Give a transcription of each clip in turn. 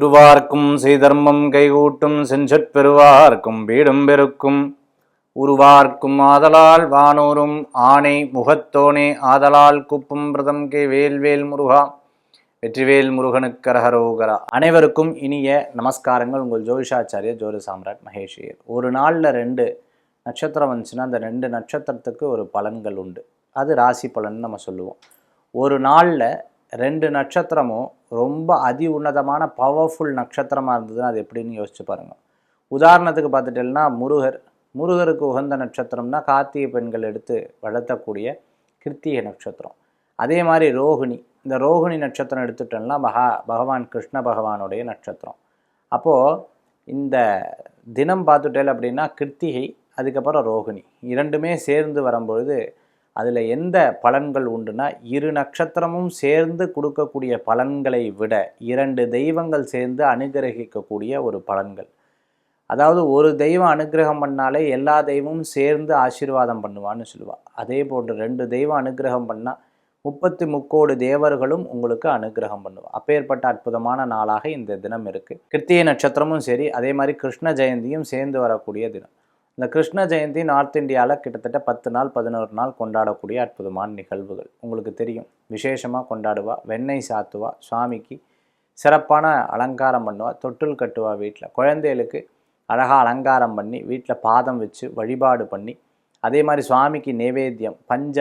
திருவார்க்கும் செய்தர்மம் கைகூட்டும் செஞ்சற் பெருவார்க்கும் வீடும் பெருக்கும். உருவார்க்கும் ஆதலால் வானோரும் ஆணை முகத்தோனே ஆதலால் குப்பும் பிரதம் கே வேல்வேல் முருகா. வெற்றிவேல் முருகனுக்கரகரோகரா அனைவருக்கும் இனிய நமஸ்காரங்கள். உங்கள் ஜோதிஷாச்சாரிய ஜோதி சாம்ராட் மகேஷியர். ஒரு நாளில் ரெண்டு நட்சத்திரம் வந்துச்சுன்னா அந்த ரெண்டு நட்சத்திரத்துக்கு ஒரு பலன்கள் உண்டு. அது ராசி பலன் நம்ம சொல்லுவோம். ஒரு நாளில் ரெண்டு நட்சத்திரமும் ரொம்ப அதி உன்னதமான பவர்ஃபுல் நட்சத்திரமாக இருந்ததுன்னா அது எப்படின்னு யோசிச்சு பாருங்கள் உதாரணத்துக்கு பார்த்துட்டேன்னா முருகர். முருகருக்கு உகந்த நட்சத்திரம்னா கார்த்திகை பெண்கள் எடுத்து வளர்த்தக்கூடிய கிருத்திகை நட்சத்திரம். அதே மாதிரி ரோகிணி. இந்த ரோகிணி நட்சத்திரம் எடுத்துட்டோம்னா மகா பகவான் கிருஷ்ண பகவானுடைய நட்சத்திரம். அப்போது இந்த தினம் பார்த்துட்டேல் அப்படின்னா கிருத்திகை அதுக்கப்புறம் ரோகிணி. இரண்டுமே சேர்ந்து வரும்பொழுது அதில் எந்த பலன்கள் உண்டுனா இரு நட்சத்திரமும் சேர்ந்து கொடுக்கக்கூடிய பலன்களை விட இரண்டு தெய்வங்கள் சேர்ந்து அனுகிரகிக்கக்கூடிய ஒரு பலன்கள். அதாவது ஒரு தெய்வம் அனுகிரகம் பண்ணாலே எல்லா தெய்வமும் சேர்ந்து ஆசீர்வாதம் பண்ணுவான்னு சொல்லுவாள் அதே போன்று ரெண்டு தெய்வம் அனுகிரகம் பண்ணால் முப்பத்தி முக்கோடு தேவர்களும் உங்களுக்கு அனுகிரகம் பண்ணுவாள் அப்பேற்பட்ட அற்புதமான நாளாக இந்த தினம் இருக்குது கிருத்திகை நட்சத்திரமும் சரி அதே மாதிரி கிருஷ்ண ஜெயந்தியும் சேர்ந்து வரக்கூடிய தினம். இந்த கிருஷ்ண ஜெயந்தி நார்த் இந்தியாவில் கிட்டத்தட்ட பத்து நாள் பதினோரு நாள் கொண்டாடக்கூடிய அற்புதமான நிகழ்வுகள். உங்களுக்கு தெரியும். விசேஷமாக கொண்டாடுவா வெண்ணெய் சாத்துவா சுவாமிக்கு சிறப்பான அலங்காரம் பண்ணுவா தொட்டில் கட்டுவா வீட்டில் குழந்தைகளுக்கு அழகாக அலங்காரம் பண்ணி வீட்டில் பாதம் வச்சு வழிபாடு பண்ணி அதே மாதிரி சுவாமிக்கு நைவேத்தியம் பஞ்ச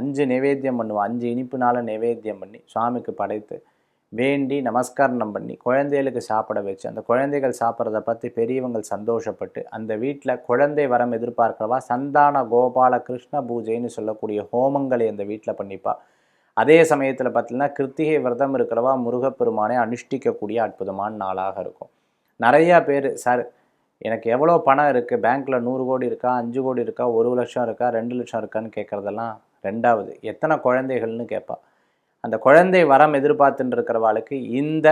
அஞ்சு நைவேத்தியம் பண்ணுவா. அஞ்சு இனிப்புனால நைவேத்தியம் பண்ணி சுவாமிக்கு படைத்து வேண்டி நமஸ்காரம் பண்ணி குழந்தைகளுக்கு சாப்பிட வச்சு அந்த குழந்தைகள் சாப்பிட்றத பற்றி பெரியவங்கள் சந்தோஷப்பட்டு அந்த வீட்டில் குழந்தை வரம் எதிர்பார்க்கிறவா சந்தான கோபால கிருஷ்ண பூஜைன்னு சொல்லக்கூடிய ஹோமங்களை அந்த வீட்டில் பண்ணிப்பா. அதே சமயத்தில் பார்த்தீங்கன்னா கிருத்திகை விரதம் இருக்கிறவா முருகப்பெருமானை அனுஷ்டிக்கக்கூடிய அற்புதமான நாளாக இருக்கும். நிறையா பேர் சார் எனக்கு எவ்வளோ பணம் இருக்குது பேங்க்கில் நூறு கோடி இருக்கா? அஞ்சு கோடி இருக்கா? ஒரு லட்சம் இருக்கா? ரெண்டு லட்சம் இருக்கான்னு கேட்குறதெல்லாம் ரெண்டாவது எத்தனை குழந்தைகள்னு கேட்பா அந்த குழந்தை வரம் எதிர்பார்த்துட்டு இருக்கிறவாளுக்கு இந்த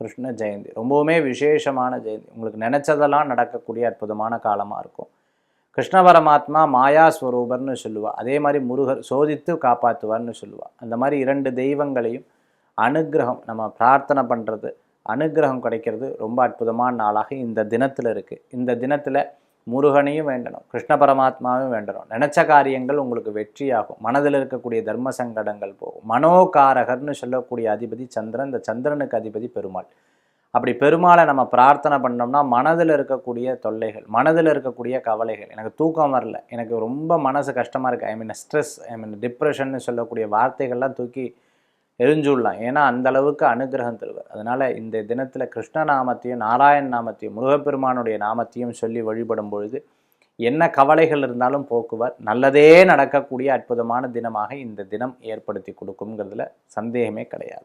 கிருஷ்ண ஜெயந்தி ரொம்பவுமே விசேஷமான ஜெயந்தி. உங்களுக்கு நினச்சதெல்லாம் நடக்கக்கூடிய அற்புதமான காலமாக இருக்கும். கிருஷ்ண பரமாத்மா மாயா ஸ்வரூபர்னு சொல்லுவா. அதே மாதிரி முருகர் சோதித்து காப்பாற்றுவார்னு சொல்லுவா. அந்த மாதிரி இரண்டு தெய்வங்களையும் அனுகிரகம் நம்ம பிரார்த்தனை பண்ணுறது அனுகிரகம் கிடைக்கிறது ரொம்ப அற்புதமான நாளாக இந்த தினத்தில் இருக்குது இந்த தினத்தில் முருகனையும் வேண்டணும் கிருஷ்ண பரமாத்மாவையும் வேண்டணும். நினச்ச காரியங்கள் உங்களுக்கு வெற்றியாகும். மனதில் இருக்கக்கூடிய தர்ம சங்கடங்கள் போகும். மனோகாரகர்னு சொல்லக்கூடிய அதிபதி சந்திரன் இந்த சந்திரனுக்கு அதிபதி பெருமாள். அப்படி பெருமாளை நம்ம பிரார்த்தனை பண்ணோம்னா மனதில் இருக்கக்கூடிய தொல்லைகள் மனதில் இருக்கக்கூடிய கவலைகள் எனக்கு தூக்கம் வரல எனக்கு ரொம்ப மனசு கஷ்டமாக இருக்குது ஐ மீன் ஸ்ட்ரெஸ் ஐ மீன் டிப்ரெஷன்னு சொல்லக்கூடிய வார்த்தைகள்லாம் தூக்கி எரிஞ்சுடலாம். ஏன்னா அந்த அளவுக்கு அனுகிரகம் தருவார். அதனால் இந்த தினத்தில் கிருஷ்ண நாமத்தையும் நாராயண நாமத்தையும் முருகப்பெருமானுடைய நாமத்தையும் சொல்லி வழிபடும் பொழுது என்ன கவலைகள் இருந்தாலும் போக்குவார். நல்லதே நடக்கக்கூடிய அற்புதமான தினமாக இந்த தினம் ஏற்படுத்தி கொடுக்குங்கிறதுல சந்தேகமே கிடையாது.